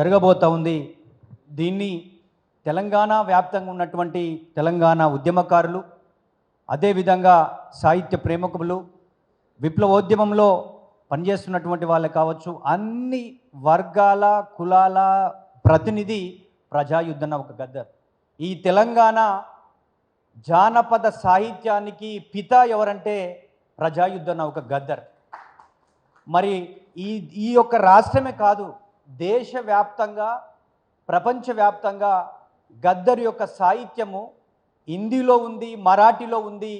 జరగబోతా ఉంది. దీన్ని తెలంగాణ వ్యాప్తంగా ఉన్నటువంటి తెలంగాణ ఉద్యమకారులు అదేవిధంగా సాహిత్య ప్రేమకులు విప్లవోద్యమంలో పనిచేస్తున్నటువంటి వాళ్ళు కావచ్చు అన్ని వర్గాల కులాల ప్రతినిధి ప్రజాయుద్ధన ఒక గద్దర్. ఈ తెలంగాణ జానపద సాహిత్యానికి పిత ఎవరంటే ప్రజాయుద్ధన ఒక గద్దర్. మరి ఈ ఈ యొక్క రాష్ట్రమే కాదు దేశవ్యాప్తంగా ప్రపంచవ్యాప్తంగా గద్దర్ యొక్క సాహిత్యము హిందీలో ఉంది మరాఠీలో ఉంది.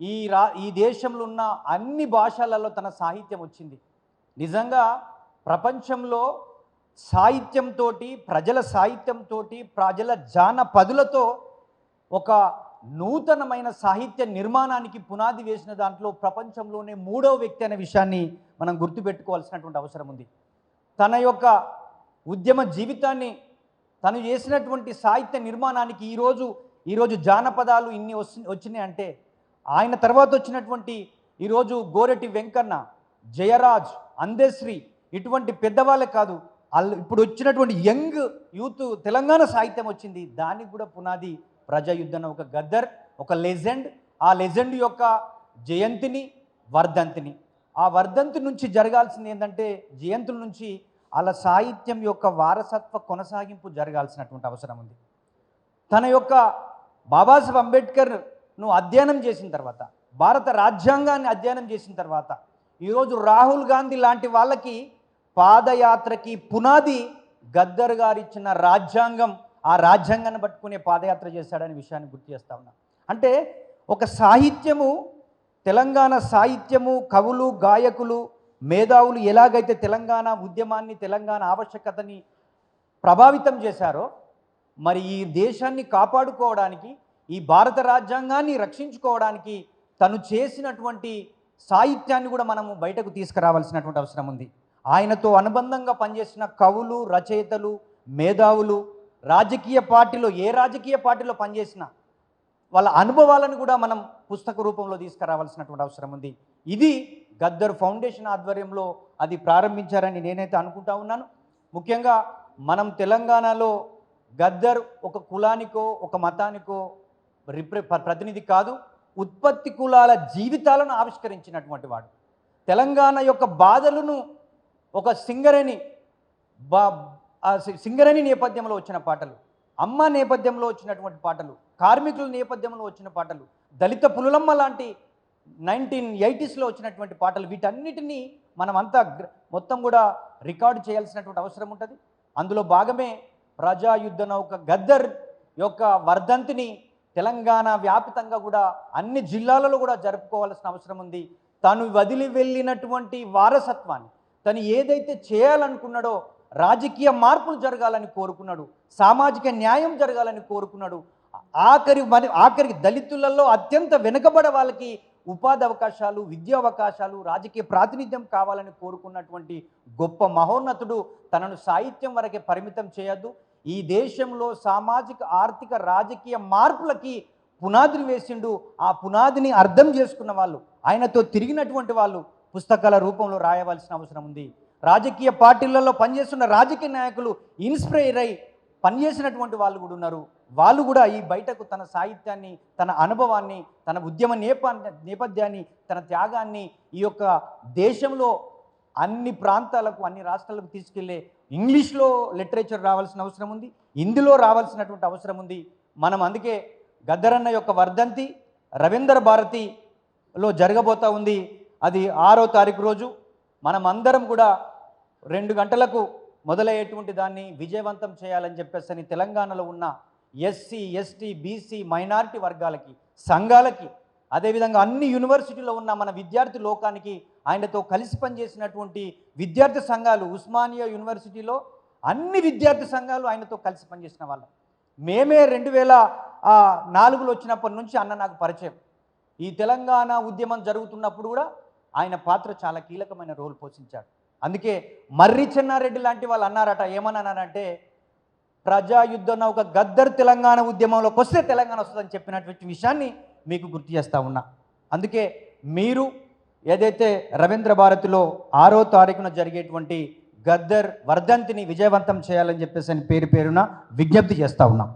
ఈ రా ఈ దేశంలో ఉన్న అన్ని భాషలలో తన సాహిత్యం వచ్చింది. నిజంగా ప్రపంచంలో సాహిత్యంతో ప్రజల సాహిత్యంతో ప్రజల జానపదులతో ఒక నూతనమైన సాహిత్య నిర్మాణానికి పునాది వేసిన దాంట్లో ప్రపంచంలోనే మూడవ వ్యక్తి అనే విషయాన్ని మనం గుర్తుపెట్టుకోవాల్సినటువంటి అవసరం ఉంది. తన యొక్క ఉద్యమ జీవితాన్ని తను చేసినటువంటి సాహిత్య నిర్మాణానికి ఈరోజు ఈరోజు జానపదాలు ఇన్ని వచ్చి వచ్చినాయి అంటే ఆయన తర్వాత వచ్చినటువంటి ఈరోజు గోరెటి వెంకన్న జయరాజ్ అందశ్రీ ఇటువంటి పెద్దవాళ్ళే కాదు. వాళ్ళు ఇప్పుడు వచ్చినటువంటి యంగ్ యూత్ తెలంగాణ సాహిత్యం వచ్చింది. దానికి కూడా పునాది ప్రజాయుద్ధన ఒక గద్దర్ ఒక లెజెండ్. ఆ లెజెండ్ యొక్క జయంతిని వర్ధంతిని. ఆ వర్ధంతి నుంచి జరగాల్సింది ఏంటంటే జయంతుల నుంచి వాళ్ళ సాహిత్యం యొక్క వారసత్వ కొనసాగింపు జరగాల్సినటువంటి అవసరం ఉంది. తన యొక్క బాబాసాహెబ్ అంబేద్కర్ను అధ్యయనం చేసిన తర్వాత భారత రాజ్యాంగాన్ని అధ్యయనం చేసిన తర్వాత ఈరోజు రాహుల్ గాంధీ లాంటి వాళ్ళకి పాదయాత్రకి పునాది గద్దర్ గారు ఇచ్చిన రాజ్యాంగం ఆ రాజ్యాంగాన్ని పట్టుకునే పాదయాత్ర చేశాడనే విషయాన్ని గుర్తు చేస్తా ఉన్నా. అంటే ఒక సాహిత్యము తెలంగాణ సాహిత్యము కవులు గాయకులు మేధావులు ఎలాగైతే తెలంగాణ ఉద్యమాన్ని తెలంగాణ ఆవశ్యకతని ప్రభావితం చేశారో మరి ఈ దేశాన్ని కాపాడుకోవడానికి ఈ భారత రాజ్యాంగాన్ని రక్షించుకోవడానికి తను చేసినటువంటి సాహిత్యాన్ని కూడా మనము బయటకు తీసుకురావాల్సినటువంటి అవసరం ఉంది. ఆయనతో అనుబంధంగా పనిచేసిన కవులు రచయితలు మేధావులు రాజకీయ పార్టీలో ఏ రాజకీయ పార్టీలో పనిచేసినా వాళ్ళ అనుభవాలను కూడా మనం పుస్తక రూపంలో తీసుకురావాల్సినటువంటి అవసరం ఉంది. ఇది గద్దర్ ఫౌండేషన్ ఆధ్వర్యంలో అది ప్రారంభించారని నేనైతే అనుకుంటా ఉన్నాను. ముఖ్యంగా మనం తెలంగాణలో గద్దర్ ఒక కులానికో ఒక మతానికో రిప్రె ప్రతినిధి కాదు ఉత్పత్తి కులాల జీవితాలను ఆవిష్కరించినటువంటి వాడు. తెలంగాణ యొక్క బాధలను ఒక సింగరేణి బా సింగరేణి నేపథ్యంలో వచ్చిన పాటలు. అమ్మ నేపథ్యంలో వచ్చినటువంటి పాటలు కార్మికుల నేపథ్యంలో వచ్చిన పాటలు దళిత పులులమ్మ లాంటి నైన్టీన్ ఎయిటీస్లో వచ్చినటువంటి పాటలు వీటన్నిటినీ మనమంతా మొత్తం కూడా రికార్డు చేయాల్సినటువంటి అవసరం ఉంటుంది. అందులో భాగమే ప్రజాయుద్ధ నౌక గద్దర్ యొక్క వర్ధంతిని తెలంగాణ వ్యాపితంగా కూడా అన్ని జిల్లాలలో కూడా జరుపుకోవాల్సిన అవసరం ఉంది. తను వదిలి వెళ్ళినటువంటి వారసత్వాన్ని తను ఏదైతే చేయాలనుకున్నాడో రాజకీయ మార్పులు జరగాలని కోరుకున్నాడు. సామాజిక న్యాయం జరగాలని కోరుకున్నాడు. ఆఖరి మరి ఆఖరికి దళితులలో అత్యంత వెనుకబడే వాళ్ళకి ఉపాధి అవకాశాలు విద్యా అవకాశాలు రాజకీయ ప్రాతినిధ్యం కావాలని కోరుకున్నటువంటి గొప్ప మహోన్నతుడు తనను సాహిత్యం వరకే పరిమితం చేయొద్దు. ఈ దేశంలో సామాజిక ఆర్థిక రాజకీయ మార్పులకి పునాదిని వేసిండు. ఆ పునాదిని అర్థం చేసుకున్న వాళ్ళు ఆయనతో తిరిగినటువంటి వాళ్ళు పుస్తకాల రూపంలో రాయవలసిన అవసరం ఉంది. రాజకీయ పార్టీలలో పనిచేస్తున్న రాజకీయ నాయకులు ఇన్స్పైర్ అయి పనిచేసినటువంటి వాళ్ళు కూడా ఉన్నారు. వాళ్ళు కూడా ఈ బయటకు తన సాహిత్యాన్ని తన అనుభవాన్ని తన ఉద్యమ నేప నేపథ్యాన్ని తన త్యాగాన్ని ఈ యొక్క దేశంలో అన్ని ప్రాంతాలకు అన్ని రాష్ట్రాలకు తీసుకెళ్ళే ఇంగ్లీష్లో లిటరేచర్ రావాల్సిన అవసరం ఉంది. ఇందులో రావాల్సినటువంటి అవసరం ఉంది. మనం అందుకే గద్దరన్న యొక్క వర్ధంతి రవీంద్ర భారతిలో జరగబోతా ఉంది. అది ఆరో తారీఖు రోజు. మనం అందరం కూడా రెండు గంటలకు మొదలయ్యేటువంటి దాన్ని విజయవంతం చేయాలని చెప్పేసి అని తెలంగాణలో ఉన్న ఎస్సీ ఎస్టీ బీసీ మైనారిటీ వర్గాలకి సంఘాలకి అదేవిధంగా అన్ని యూనివర్సిటీలో ఉన్న మన విద్యార్థి లోకానికి ఆయనతో కలిసి పనిచేసినటువంటి విద్యార్థి సంఘాలు ఉస్మానియా యూనివర్సిటీలో అన్ని విద్యార్థి సంఘాలు ఆయనతో కలిసి పనిచేసిన వాళ్ళం. మేమే రెండు వేల నాలుగులో వచ్చినప్పటి నుంచి అన్న నాకు పరిచయం. ఈ తెలంగాణ ఉద్యమం జరుగుతున్నప్పుడు కూడా ఆయన పాత్ర చాలా కీలకమైన రోల్ పోషించాడు. అందుకే మర్రి చెన్నారెడ్డి లాంటి వాళ్ళు అన్నారట ఏమన్నానంటే ప్రజాయుద్ధం ఒక గద్దర్ తెలంగాణ ఉద్యమంలోకి వస్తే తెలంగాణ వస్తుందని చెప్పినటువంటి విషయాన్ని మీకు గుర్తు చేస్తా ఉన్నా. అందుకే మీరు ఏదైతే రవీంద్ర భారతిలో ఆరో తారీఖున జరిగేటువంటి గద్దర్ వర్ధంతిని విజయవంతం చేయాలని చెప్పేసి అని పేరు పేరున విజ్ఞప్తి చేస్తూ ఉన్నాం.